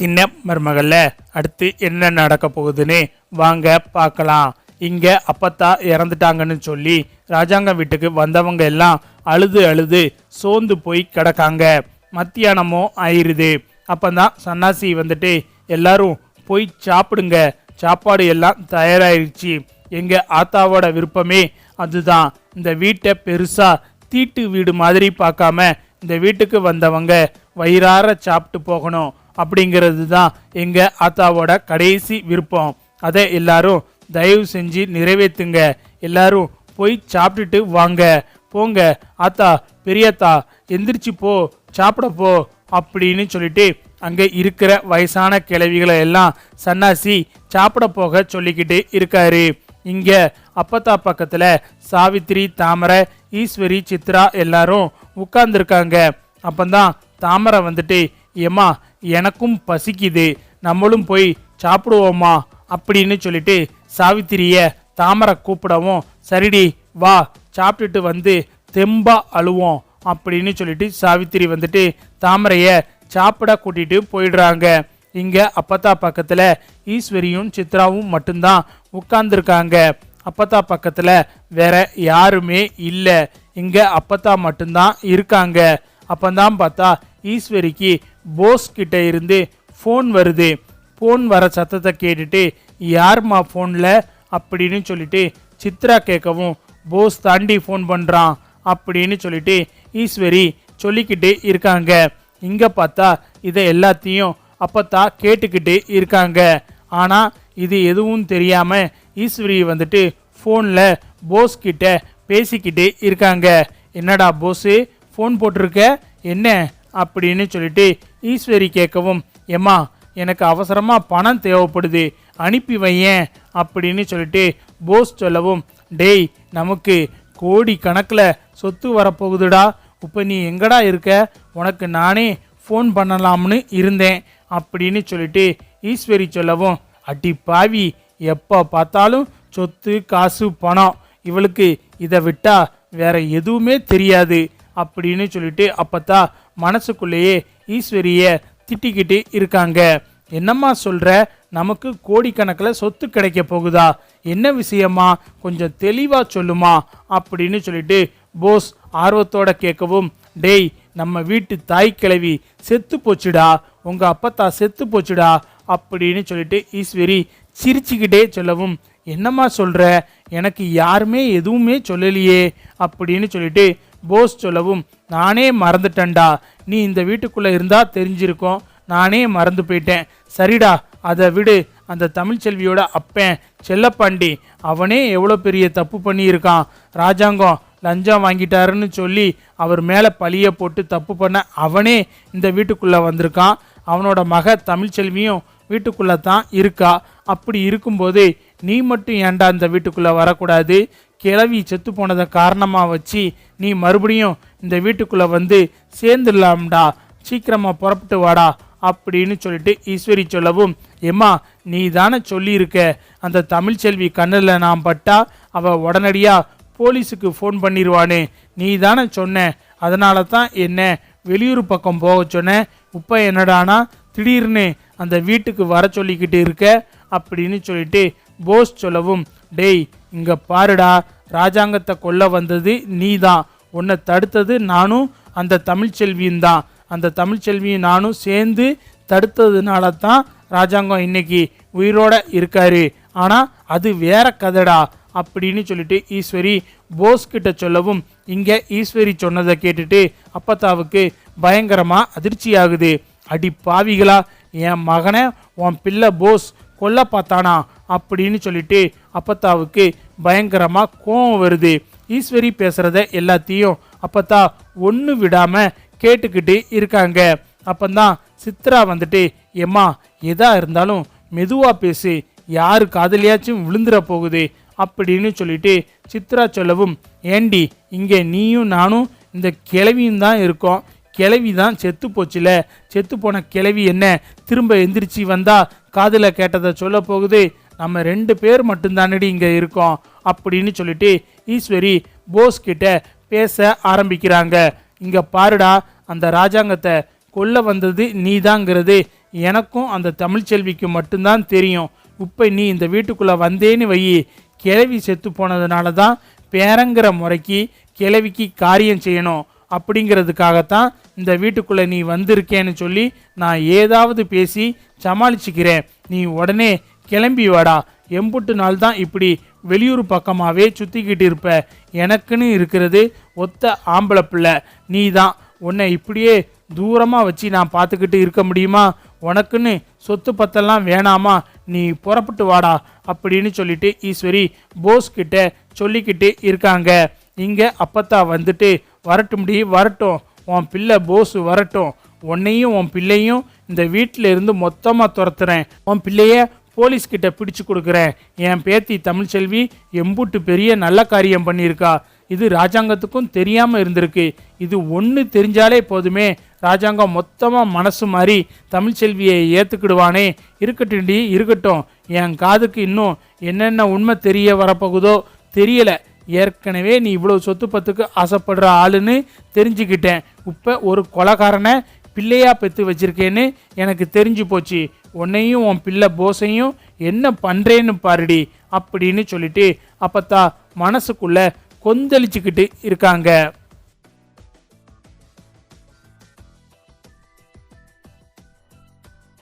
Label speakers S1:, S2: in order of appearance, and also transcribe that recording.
S1: சின்ன மருமகள்ல அடுத்து என்ன நடக்க போகுதுன்னு வாங்க பார்க்கலாம். இங்க அப்பத்தா இறந்துட்டாங்கன்னு சொல்லி ராஜாங்க வீட்டுக்கு வந்தவங்க எல்லாம் அழுது அழுது சோர்ந்து போய் கிடக்காங்க. மத்தியானமும் ஆயிடுது அப்பந்தான் சன்னாசி வந்துட்டு எல்லாரும் போய் சாப்பிடுங்க. சாப்பாடு எல்லாம் தயாராயிருச்சு. எங்க ஆத்தாவோட விருப்பமே அதுதான். இந்த வீட்டை பெருசா தீட்டு வீடு மாதிரி பார்க்காம இந்த வீட்டுக்கு வந்தவங்க வயிறார சாப்பிட்டு போகணும். அப்படிங்கிறது தான் எங்கள் ஆத்தாவோட கடைசி விருப்பம். அதை எல்லாரும் தயவு செஞ்சு நிறைவேற்றுங்க எல்லாரும் போய் சாப்பிட்டுட்டு வாங்க. போங்க. ஆத்தா பெரியத்தா எந்திரிச்சு போ. சாப்பிட போ அப்படின்னு சொல்லிட்டு அங்கே இருக்கிற வயசான கிழவிகளை எல்லாம் சன்னாசி சாப்பிட போக சொல்லிக்கிட்டு இருக்காரு. இங்கே அப்பத்தா பக்கத்தில் சாவித்திரி தாமரை ஈஸ்வரி சித்ரா எல்லாரும் உட்கார்ந்துருக்காங்க. அப்பந்தான் தாமரை வந்துட்டு ஏம்மா எனக்கும் பசிக்குது. நம்மளும் போய் சாப்பிடுவோமா? அப்படின்னு சொல்லிட்டு சாவித்திரிய தாமரை கூப்பிடவும் சரிடி வா சாப்பிட்டுட்டு வந்து தெம்பா அழுவோம் அப்படின்னு சொல்லிட்டு சாவித்திரி வந்துட்டு தாமரைய சாப்பிட கூட்டிட்டு போயிடுறாங்க. இங்க அப்பத்தா பக்கத்துல ஈஸ்வரியும் சித்ராவும் மட்டும்தான் உட்கார்ந்துருக்காங்க. அப்பத்தா பக்கத்துல வேற யாருமே இல்லை. இங்க அப்பத்தா மட்டும்தான் இருக்காங்க. அப்பந்தான் பார்த்தா ஈஸ்வரிக்கு போஸ் கிட்ட இருந்து ஃபோன் வருது. ஃபோன் வர சத்தத்தை கேட்டுட்டு யார்மா ஃபோனில் அப்படின்னு சொல்லிட்டு சித்ரா கேட்கவும் போஸ் தாண்டி ஃபோன் பண்ணுறான் அப்படின்னு சொல்லிட்டு ஈஸ்வரி சொல்லிக்கிட்டு இருக்காங்க. இங்கே பார்த்தா இதை எல்லாத்தையும் அப்பத்தா கேட்டுக்கிட்டு இருக்காங்க. ஆனால் இது எதுவும் தெரியாமல் ஈஸ்வரி வந்துட்டு ஃபோனில் போஸ் கிட்ட பேசிக்கிட்டு இருக்காங்க. என்னடா போஸு? ஃபோன் போட்டிருக்க? என்ன? அப்படின்னு சொல்லிட்டு ஈஸ்வரி கேட்கவும் ஏம்மா எனக்கு அவசரமாக பணம் தேவைப்படுது அனுப்பி வையேன் அப்படின்னு சொல்லிட்டு போஸ் சொல்லவும் டேய் நமக்கு கோடி கணக்கில் சொத்து வரப்போகுதுடா இப்போ நீ எங்கடா இருக்க? உனக்கு நானே ஃபோன் பண்ணலாம்னு இருந்தேன் அப்படின்னு சொல்லிட்டு ஈஸ்வரி சொல்லவும் அடி பாவி எப்போ பார்த்தாலும் சொத்து காசு பணம் இவளுக்கு இதை விட்டால் வேற எதுவுமே தெரியாது அப்படின்னு சொல்லிட்டு அப்பத்தா மனசுக்குள்ளேயே ஈஸ்வரிய திட்டிக்கிட்டு இருக்காங்க. என்னம்மா சொல்கிற நமக்கு கோடிக்கணக்கில் சொத்து கிடைக்க போகுதா? என்ன விஷயமா கொஞ்சம் தெளிவாக சொல்லுமா? அப்படின்னு சொல்லிட்டு போஸ் ஆர்வத்தோட கேட்கவும் டேய் நம்ம வீட்டு தாய் கிழவி செத்து போச்சுடா. உங்கள் அப்பத்தா செத்து போச்சுடா. அப்படின்னு சொல்லிட்டு ஈஸ்வரி சிரிச்சுக்கிட்டே சொல்லவும் என்னம்மா சொல்கிற எனக்கு யாருமே எதுவுமே சொல்லலையே. அப்படின்னு சொல்லிட்டு போஸ் சொல்லவும் நானே மறந்துட்டேன்டா. நீ இந்த வீட்டுக்குள்ளே இருந்தால் தெரிஞ்சிருக்கோம். நானே மறந்து போயிட்டேன். சரிடா அதை விடு. அந்த தமிழ்ச்செல்வியோட அப்பன் செல்லப்பாண்டி அவனே எவ்வளோ பெரிய தப்பு பண்ணியிருக்கான். ராஜாங்கம் லஞ்சம் வாங்கிட்டாருன்னு சொல்லி அவர் மேலே பழிய போட்டு தப்பு பண்ண அவனே இந்த வீட்டுக்குள்ளே வந்திருக்கான். அவனோட மக தமிழ்ச்செல்வியும் வீட்டுக்குள்ளே தான் இருக்கா. அப்படி இருக்கும்போது நீ மட்டும் ஏன்டா இந்த வீட்டுக்குள்ளே வரக்கூடாது? கிளவி செத்து போனதை காரணமாக வச்சு நீ மறுபடியும் இந்த வீட்டுக்குள்ளே வந்து சேர்ந்துடலாம்டா. சீக்கிரமாக புறப்பட்டு வாடா அப்படின்னு சொல்லிட்டு ஈஸ்வரி சொல்லவும் எம்மா நீ தானே சொல்லியிருக்க? அந்த தமிழ்ச்செல்வி கண்ணில் நான் பட்டா அவள் உடனடியாக போலீஸுக்கு ஃபோன் பண்ணிடுவானே நீ தானே சொன்ன. அதனால தான் என்ன வெளியூர் பக்கம் போக சொன்னேன் இப்போ என்னடானா திடீர்னு அந்த வீட்டுக்கு வர சொல்லிக்கிட்டு இருக்க? அப்படின்னு சொல்லிட்டு போஸ் சொல்லவும் டேய் இங்க பாருடா ராஜாங்கத்தை கொல்ல வந்தது நீ தான் உன்னை தடுத்தது நானும் அந்த தமிழ்ச்செல்வியும் தான். அந்த தமிழ்ச்செல்வியும் நானும் சேர்ந்து தடுத்ததுனால தான் ராஜாங்கம் இன்னைக்கு உயிரோட இருக்காரு. ஆனால் அது வேற கதைடா அப்படின்னு சொல்லிட்டு ஈஸ்வரி போஸ் கிட்ட சொல்லவும் இங்கே ஈஸ்வரி சொன்னதை கேட்டுட்டு அப்பத்தாவுக்கு பயங்கரமாக அதிர்ச்சி ஆகுது அடி பாவிகளா என் மகனை உன் பிள்ளை போஸ் கொல்ல பார்த்தானா அப்படின்னு சொல்லிட்டு அப்பத்தாவுக்கு பயங்கரமாக கோவம் வருது. ஈஸ்வரி பேசுகிறத எல்லாத்தையும் அப்பத்தா ஒன்று விடாமல் கேட்டுக்கிட்டு இருக்காங்க. அப்பந்தான் சித்ரா வந்துட்டு எம்மா எதா இருந்தாலும் மெதுவாக பேசு. யார் காதலியாச்சும் விழுந்துற போகுது. அப்படின்னு சொல்லிட்டு சித்ரா சொல்லவும் ஏண்டி இங்கே நீயும் நானும் இந்த கிளவியும் தான் இருக்கோம். கிளவி தான் செத்து போச்சுல. செத்து போன கிளவி என்ன? திரும்ப எந்திரிச்சு வந்தா காதில் கேட்டதை சொல்ல போகுது நம்ம ரெண்டு பேர் மட்டும்தானடி இங்கே இருக்கோம் அப்படின்னு சொல்லிட்டு ஈஸ்வரி போஸ் கிட்ட பேச ஆரம்பிக்கிறாங்க. இங்கே பாருடா அந்த ராஜாங்கத்தை கொல்ல வந்தது நீதாங்கிறது. எனக்கும் அந்த தமிழ்ச்செல்விக்கு மட்டும்தான் தெரியும். இப்போ நீ இந்த வீட்டுக்குள்ளே வந்தேன்னு வை. கிளவி செத்து போனதுனால தான் பேரங்கிற முறைக்கு கிளவிக்கு காரியம் செய்யணும். அப்படிங்கிறதுக்காகத்தான் இந்த வீட்டுக்குள்ளே நீ வந்திருக்கேன்னு சொல்லி நான் ஏதாவது பேசி சமாளிச்சுக்கிறேன். நீ உடனே கிளம்பி வாடா. எம்புட்டு நாள் தான் இப்படி வெளியூர் பக்கமாகவே சுற்றிக்கிட்டு இருப்ப. எனக்குன்னு இருக்கிறது ஒத்த ஆம்பளை பிள்ளை. நீ தான் உன்னை இப்படியே தூரமாக வச்சு நான் பார்த்துக்கிட்டு இருக்க முடியுமா? உனக்குன்னு சொத்து பத்தெல்லாம் வேணாமா? நீ புறப்பட்டு வாடா அப்படின்னு சொல்லிட்டு ஈஸ்வரி போஸ் கிட்ட சொல்லிக்கிட்டு இருக்காங்க. இங்கே அப்பத்தா வந்துட்டு வரட்டும்டி வரட்டும். உன் பிள்ளை போஸு வரட்டும். உன்னையும் உன் பிள்ளையும் இந்த வீட்டில் இருந்து மொத்தமாக துரத்துறேன். உன் பிள்ளைய போலீஸ்கிட்ட பிடிச்சு கொடுக்குறேன். என் பேத்தி தமிழ்ச்செல்வி எம்புட்டு பெரிய நல்ல காரியம் பண்ணியிருக்கா. இது ராஜாங்கத்துக்கும் தெரியாமல் இருந்திருக்கு. இது ஒன்று தெரிஞ்சாலே போதுமே. ராஜாங்கம் மொத்தமாக மனசு மாதிரி தமிழ்ச்செல்வியை ஏற்றுக்கிடுவானே இருக்கட்டும்டி இருக்கட்டும். என் காதுக்கு இன்னும் என்னென்ன உண்மை தெரிய வரப்போகுதோ தெரியலை. ஏற்கனவே நீ இவ்வளோ சொத்து பத்துக்கு ஆசைப்படுற ஆளுன்னு தெரிஞ்சுக்கிட்டேன். இப்போ ஒரு கொலகாரனை பிள்ளையாக பெற்று வச்சிருக்கேன்னு எனக்கு தெரிஞ்சு போச்சு. உன்னையும் உன் பிள்ளை போஸையும் என்ன பண்ணுறேன்னு பாருடி அப்படின்னு சொல்லிட்டு அப்பத்தா மனசுக்குள்ளே கொந்தளிச்சுக்கிட்டு இருக்காங்க.